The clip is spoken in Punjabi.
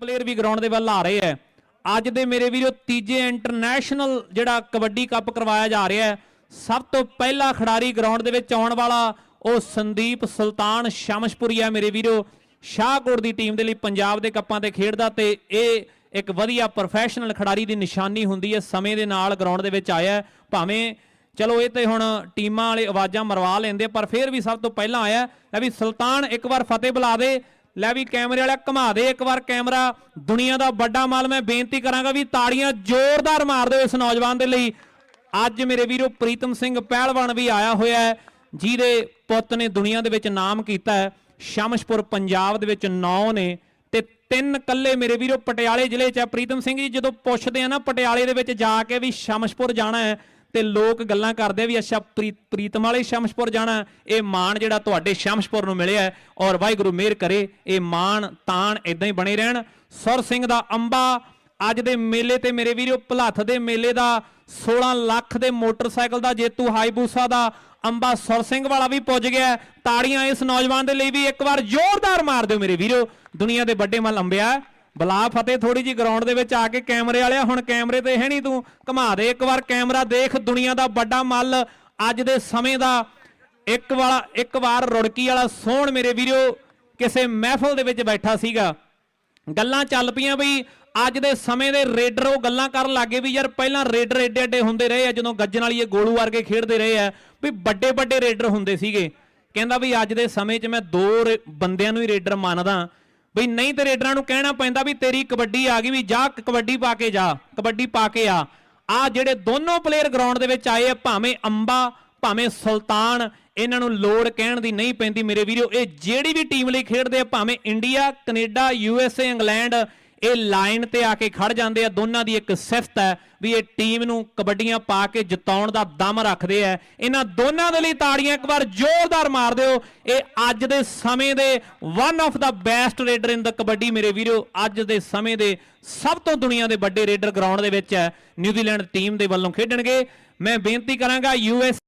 ਪਲੇਅਰ ਵੀ ਗਰਾਊਂਡ ਦੇ ਵੱਲ ਆ ਰਹੇ ਹੈ। ਅੱਜ ਦੇ ਮੇਰੇ ਵੀਰੋ, ਤੀਜੇ ਇੰਟਰਨੈਸ਼ਨਲ ਜਿਹੜਾ ਕਬੱਡੀ ਕੱਪ ਕਰਵਾਇਆ ਜਾ ਰਿਹਾ ਹੈ। ਸਭ ਤੋਂ ਪਹਿਲਾ ਖਿਡਾਰੀ ਗਰਾਊਂਡ ਦੇ ਵਿੱਚ ਆਉਣ ਵਾਲਾ ਉਹ ਸੰਦੀਪ ਸੁਲਤਾਨ ਸ਼ਮਸ਼ਪੁਰੀਆ ਮੇਰੇ ਵੀਰੋ। ਸ਼ਾਹਕੋਟ ਦੀ ਟੀਮ ਦੇ ਲਈ ਪੰਜਾਬ ਦੇ ਕੱਪਾਂ ਤੇ ਖੇਡਦਾ ਤੇ ਇਹ ਇੱਕ ਵਧੀਆ ਪ੍ਰੋਫੈਸ਼ਨਲ ਖਿਡਾਰੀ ਦੀ ਨਿਸ਼ਾਨੀ ਹੁੰਦੀ ਹੈ। ਸਮੇਂ ਦੇ ਨਾਲ ਗਰਾਊਂਡ ਦੇ ਵਿੱਚ ਆਇਆ ਭਾਵੇਂ ਚਲੋ ਇਹ ਤੇ ਹੁਣ ਟੀਮਾਂ ਵਾਲੇ ਆਵਾਜ਼ਾਂ ਮਰਵਾ ਲੈਂਦੇ ਪਰ ਫਿਰ ਵੀ ਸਭ ਤੋਂ ਪਹਿਲਾਂ ਆਇਆ ਹੈ। ਵੀ ਸੁਲਤਾਨ ਇੱਕ ਵਾਰ ਫਤਿਹ ਬੁਲਾ ਦੇ। ਲੈ ਵੀ ਕੈਮਰੇ ਵਾਲਾ ਘੁਮਾ ਦੇ ਇੱਕ ਵਾਰ ਕੈਮਰਾ। ਦੁਨੀਆ ਦਾ ਵੱਡਾ ਮਾਲ, ਮੈਂ ਬੇਨਤੀ ਕਰਾਂਗਾ ਵੀ ਤਾੜੀਆਂ ਜ਼ੋਰਦਾਰ ਮਾਰ ਦਿਓ ਇਸ ਨੌਜਵਾਨ ਦੇ ਲਈ। ਅੱਜ ਮੇਰੇ ਵੀਰੋ ਪ੍ਰੀਤਮ ਸਿੰਘ ਪਹਿਲਵਾਨ ਵੀ ਆਇਆ ਹੋਇਆ ਹੈ, ਜਿਹਦੇ ਪੁੱਤ ਨੇ ਦੁਨੀਆ ਦੇ ਵਿੱਚ ਨਾਮ ਕੀਤਾ ਹੈ। ਸ਼ਮਸ਼ਪੁਰ, ਪੰਜਾਬ ਦੇ ਵਿੱਚ 9 ਨੇ ਤੇ ਤਿੰਨ ਕੱਲੇ ਮੇਰੇ ਵੀਰੋ ਪਟਿਆਲੇ ਜ਼ਿਲ੍ਹੇ 'ਚ ਹੈ। ਪ੍ਰੀਤਮ ਸਿੰਘ ਜੀ, ਜਦੋਂ ਪੁੱਛਦੇ ਆ ਨਾ ਪਟਿਆਲੇ ਦੇ ਵਿੱਚ ਜਾ ਕੇ ਵੀ ਸ਼ਮਸ਼ਪੁਰ ਜਾਣਾ ਹੈ ਤੇ ਲੋਕ ਗੱਲਾਂ ਕਰਦੇ ਵੀ ਅੱਛਾ ਪ੍ਰੀਤਮ ਵਾਲੇ ਸ਼ਮਸ਼ਪੁਰ ਜਾਣਾ, ਇਹ ਮਾਣ ਜਿਹੜਾ ਤੁਹਾਡੇ ਸ਼ਮਸ਼ਪੁਰ ਨੂੰ ਮਿਲਿਆ ਔਰ ਵਾਹਿਗੁਰੂ ਮਿਹਰ ਕਰੇ, ਇਹ ਮਾਣ ਤਾਣ ਇਦਾਂ ਹੀ ਬਣੇ ਰਹਿਣ। ਸੁਰ ਸਿੰਘ ਦਾ ਅੰਬਾ, ਅੱਜ ਦੇ ਮੇਲੇ ਤੇ ਮੇਰੇ ਵੀਰੋ, ਭਲੱਥ ਦੇ ਮੇਲੇ ਦਾ 16 ਲੱਖ ਦੇ ਮੋਟਰਸਾਈਕਲ ਦਾ ਜੇਤੂ ਹਾਈਬੂਸਾ ਦਾ ਅੰਬਾ ਸੁਰ ਸਿੰਘ ਵਾਲਾ ਵੀ ਪੁੱਜ ਗਿਆ ਤਾੜੀਆਂ ਇਸ ਨੌਜਵਾਨ ਦੇ ਲਈ ਵੀ ਇੱਕ ਵਾਰ ਜ਼ੋਰਦਾਰ ਮਾਰ ਦਿਓ ਮੇਰੇ ਵੀਰੋ। ਦੁਨੀਆ ਦੇ ਵੱਡੇ ਮੱਲ ਅੰਬਿਆ ਬਲਾ ਫਤਿਹ ਥੋੜੀ ਜੀ ਗਰਾਊਂਡ ਦੇ ਵਿੱਚ ਆ ਕੇ ਕੈਮਰੇ ਵਾਲਿਆ, ਹੁਣ ਕੈਮਰੇ ਤੇ ਹੈ ਨਹੀਂ ਤੂੰ? ਘੁਮਾ ਦੇ ਇੱਕ ਵਾਰ ਕੈਮਰਾ, ਦੇਖ ਦੁਨੀਆ ਦਾ ਵੱਡਾ ਮੱਲ, ਅੱਜ ਦੇ ਸਮੇਂ ਦਾ ਇੱਕ ਵਾਲਾ, ਇੱਕ ਵਾਰ ਰੁੜਕੀ ਵਾਲਾ ਸੋਹਣ ਮੇਰੇ ਵੀਰੋ, ਕਿਸੇ ਮਹਿਫਲ ਦੇ ਵਿੱਚ ਬੈਠਾ ਸੀਗਾ। ਗੱਲਾਂ ਚੱਲ ਪਈਆਂ ਬਈ, ਅੱਜ ਦੇ ਸਮੇਂ ਦੇ ਰੇਡਰ ਉਹ ਗੱਲਾਂ ਕਰਨ ਲੱਗੇ ਵੀ ਯਾਰ, ਪਹਿਲਾਂ ਰੇਡਰ ਏਡੇ ਏਡੇ ਹੁੰਦੇ ਰਹੇ ਆ, ਜਦੋਂ ਗੱਜਣ ਵਾਲੀ ਇਹ ਗੋਲੂ ਵਰਗੇ ਖੇਡਦੇ ਰਹੇ ਆ, ਵੀ ਵੱਡੇ ਵੱਡੇ ਰੇਡਰ ਹੁੰਦੇ ਸੀਗੇ। ਕਹਿੰਦਾ ਵੀ ਅੱਜ ਦੇ ਸਮੇਂ 'ਚ ਮੈਂ ਦੋ ਰੇ- ਬੰਦਿਆਂ ਨੂੰ ਹੀ ਰੇਡਰ ਮੰਨਦਾ। ਬਈ ਨਹੀਂ ਤੇ ਰੇਡਰਾਂ ਨੂੰ ਕਹਿਣਾ ਪੈਂਦਾ ਵੀ ਤੇਰੀ ਕਬੱਡੀ ਆ ਗਈ ਵੀ ਜਾ ਕਬੱਡੀ ਪਾ ਕੇ ਜਾ, ਕਬੱਡੀ ਪਾ ਕੇ ਆ। ਆ ਜਿਹੜੇ ਦੋਨੋਂ ਪਲੇਅਰ ਗਰਾਊਂਡ ਦੇ ਵਿੱਚ ਆਏ ਆ, ਭਾਵੇਂ ਅੰਬਾ, ਭਾਵੇਂ ਸੁਲਤਾਨ, ਇਹਨਾਂ ਨੂੰ ਲੋੜ ਕਹਿਣ ਦੀ ਨਹੀਂ ਪੈਂਦੀ ਮੇਰੇ ਵੀਰੋ। ਇਹ ਜਿਹੜੀ ਵੀ ਟੀਮ ਲਈ ਖੇਡਦੇ ਆ, ਭਾਵੇਂ India Canada U S A England ਇਹ ਲਾਈਨ ਤੇ ਆ ਕੇ ਖੜ ਜਾਂਦੇ ਆ, ਦੋਨਾਂ ਦੀ ਇੱਕ ਸਿਫਤ ਹੈ ਵੀ ਇਹ ਟੀਮ ਨੂੰ ਕਬੱਡੀਆਂ ਪਾ ਕੇ ਜਿਤਾਉਣ ਦਾ ਦਮ ਰੱਖਦੇ ਆ। ਇਹਨਾਂ ਦੋਨਾਂ ਦੇ ਲਈ ਤਾੜੀਆਂ ਇੱਕ ਵਾਰ ਜ਼ੋਰਦਾਰ ਮਾਰ ਦਿਓ। ਇਹ ਅੱਜ ਦੇ ਸਮੇਂ ਦੇ one of the best raider in the kabaddi, ਮੇਰੇ ਵੀਰੋ, ਅੱਜ ਦੇ ਸਮੇਂ ਦੇ ਸਭ ਤੋਂ ਦੁਨੀਆ ਦੇ ਵੱਡੇ ਰੇਡਰ ਗਰਾਊਂਡ ਦੇ ਵਿੱਚ ਹੈ। ਨਿਊਜ਼ੀਲੈਂਡ ਟੀਮ ਦੇ ਵੱਲੋਂ ਖੇਡਣਗੇ। ਮੈਂ ਬੇਨਤੀ ਕਰਾਂਗਾ ਯੂ ਐਸ